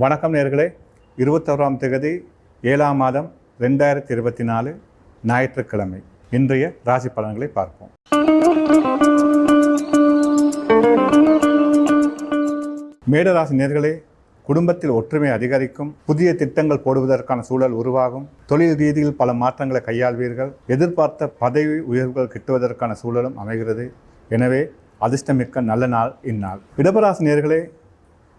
வணக்கம் நேர்களே. இருபத்தோராம் தேதி ஏழாம் மாதம் ரெண்டாயிரத்தி இருபத்தி நாலு ஞாயிற்றுக்கிழமை. இன்றைய ராசி பலன்களை பார்ப்போம். மேடராசி நேர்களே குடும்பத்தில் ஒற்றுமை அதிகரிக்கும் புதிய திட்டங்கள் போடுவதற்கான சூழல் உருவாகும் தொழில் ரீதியில் பல மாற்றங்களை கையாள்வீர்கள் எதிர்பார்த்த பதவி உயர்வுகள் கிட்டுவதற்கான சூழலும் அமைகிறது. எனவே அதிர்ஷ்டமிக்க நல்ல நாள் இந்நாள். இடபராசி நேர்களே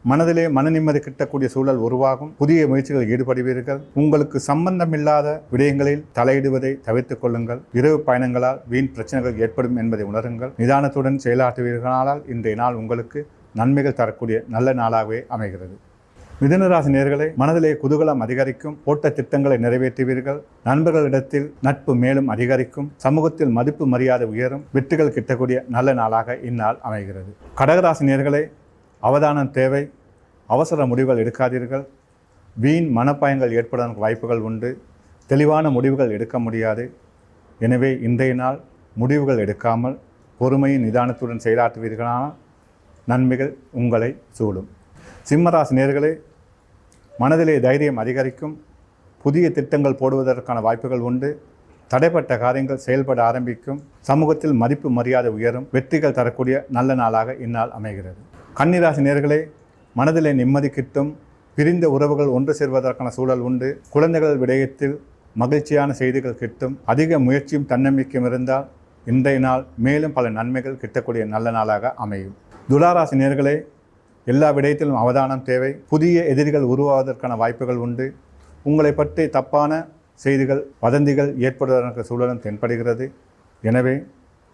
மனதிலே மன நிம்மதி கிட்டக்கூடிய சூழல் உருவாகும். புதிய முயற்சிகளில் ஈடுபடுவீர்கள். உங்களுக்கு சம்பந்தமில்லாத விடயங்களில் தலையிடுவதை தவிர்த்துக் கொள்ளுங்கள். இரவு பயணங்களால் வீண் பிரச்சனைகள் ஏற்படும் என்பதை உணருங்கள். நிதானத்துடன் செயலாற்றுவீர்களானால் இன்றைய நாள் உங்களுக்கு நன்மைகள் தரக்கூடிய நல்ல நாளாகவே அமைகிறது. மிதுனராசி நேர்களை மனதிலே குதூகலம் அதிகரிக்கும். போட்ட திட்டங்களை நிறைவேற்றுவீர்கள். நண்பர்களிடத்தில் நட்பு மேலும் அதிகரிக்கும். சமூகத்தில் மதிப்பு மரியாதை உயரும். வெற்றிகள் கிட்டக்கூடிய நல்ல நாளாக இந்நாள் அமைகிறது. கடகராசி நேர்களை அவதானம் தேவை. அவசர முடிவுகள் எடுக்காதீர்கள். வீண் மனப்பாயங்கள் ஏற்படுவதற்கு வாய்ப்புகள் உண்டு. தெளிவான முடிவுகள் எடுக்க முடியாது. எனவே இன்றைய நாள் முடிவுகள் எடுக்காமல் பொறுமையின் நிதானத்துடன் செயலாற்றுவீர்களானால் நன்மைகள் உங்களை சூழும் சிம்மராசி நேர்களே மனதிலே தைரியம் அதிகரிக்கும். புதிய திட்டங்கள் போடுவதற்கான வாய்ப்புகள் உண்டு. தடைப்பட்ட காரியங்கள் செயல்பட ஆரம்பிக்கும். சமூகத்தில் மதிப்பு மரியாதை உயரும். வெற்றிகள் தரக்கூடிய நல்ல நாளாக இந்நாள் அமைகிறது. கன்னிராசி நேர்களே மனதிலே நிம்மதி கிட்டும் பிரிந்த உறவுகள் ஒன்று சேர்வதற்கான சூழல் உண்டு. குழந்தைகள் விடயத்தில் மகிழ்ச்சியான செய்திகள் கிட்டும். அதிக முயற்சியும் தன்னம்பிக்கையும் இருந்தால் இன்றைய நாள் மேலும் பல நன்மைகள் கிட்டக்கூடிய நல்ல நாளாக அமையும். துளாராசி நேர்களே எல்லா விடயத்திலும் அவதானம் தேவை. புதிய எதிரிகள் உருவாவதற்கான வாய்ப்புகள் உண்டு. உங்களை பற்றி தப்பான செய்திகள் வதந்திகள் ஏற்படுவதற்கு சூழலும் தென்படுகிறது. எனவே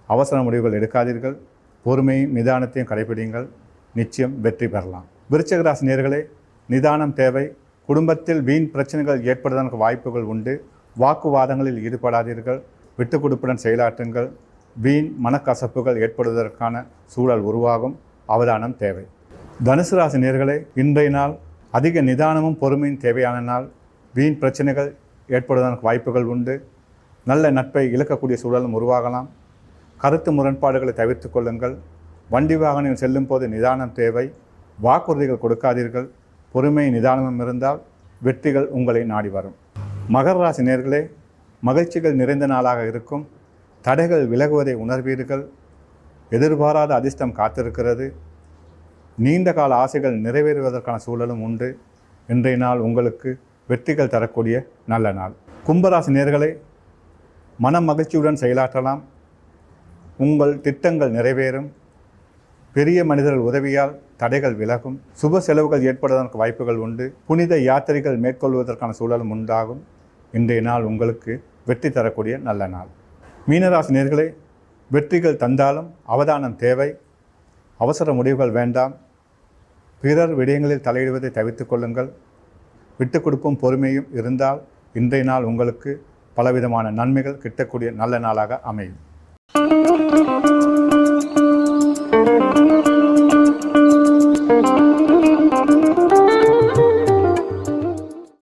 அவசர முடிவுகள் எடுக்காதீர்கள். பொறுமையும் நிதானத்தையும் கடைபிடிங்கள் நிச்சயம் வெற்றி பெறலாம். விருச்சகராசி நேர்களே நிதானம் தேவை. குடும்பத்தில் வீண் பிரச்சனைகள் ஏற்படுவதற்கு வாய்ப்புகள் உண்டு. வாக்குவாதங்களில் ஈடுபடாதீர்கள். விட்டு கொடுப்புடன் செயலாற்றுங்கள். வீண் மனக்கசப்புகள் ஏற்படுவதற்கான சூழல் உருவாகும். அவதானம் தேவை. தனுசு ராசி நேர்களே இன்றைய நாள் அதிக நிதானமும் பொறுமையும் தேவையான நாள். வீண் பிரச்சனைகள் ஏற்படுவதற்கு வாய்ப்புகள் உண்டு. நல்ல நட்பை இழக்கக்கூடிய சூழலும் உருவாகலாம். கருத்து முரண்பாடுகளை தவிர்த்து கொள்ளுங்கள். வண்டி வாகனம் செல்லும் போது நிதானம் தேவை. வாக்குறுதிகள் கொடுக்காதீர்கள். பொறுமை நிதானமும் இருந்தால் வெற்றிகள் உங்களை நாடி வரும். மகர ராசி நேர்களே மகிழ்ச்சிகள் நிறைந்த நாளாக இருக்கும். தடைகள் விலகுவதை உணர்வீர்கள். எதிர்பாராத அதிர்ஷ்டம் காத்திருக்கிறது. நீண்ட கால ஆசைகள் நிறைவேறுவதற்கான சூழலும் உண்டு. இன்றைய நாள் உங்களுக்கு வெற்றிகள் தரக்கூடிய நல்ல நாள். கும்பராசி நேர்களே மன மகிழ்ச்சியுடன் செயலாற்றலாம். உங்கள் திட்டங்கள் நிறைவேறும். பெரிய மனிதர்கள் உதவியால் தடைகள் விலகும் சுப செலவுகள் ஏற்படுவதற்கு வாய்ப்புகள் உண்டு புனித யாத்திரைகள் மேற்கொள்வதற்கான சூழலும் உண்டாகும். இன்றைய நாள் உங்களுக்கு வெற்றி தரக்கூடிய நல்ல நாள். மீனராசி வெற்றிகள் தந்தாலும் அவதானம் தேவை. அவசர முடிவுகள் வேண்டாம். பிறர் விடயங்களில் தலையிடுவதை தவிர்த்து கொள்ளுங்கள். விட்டு கொடுப்பும் பொறுமையும் இருந்தால் இன்றைய நாள் உங்களுக்கு பலவிதமான நன்மைகள் கிட்டக்கூடிய நல்ல நாளாக அமையும்.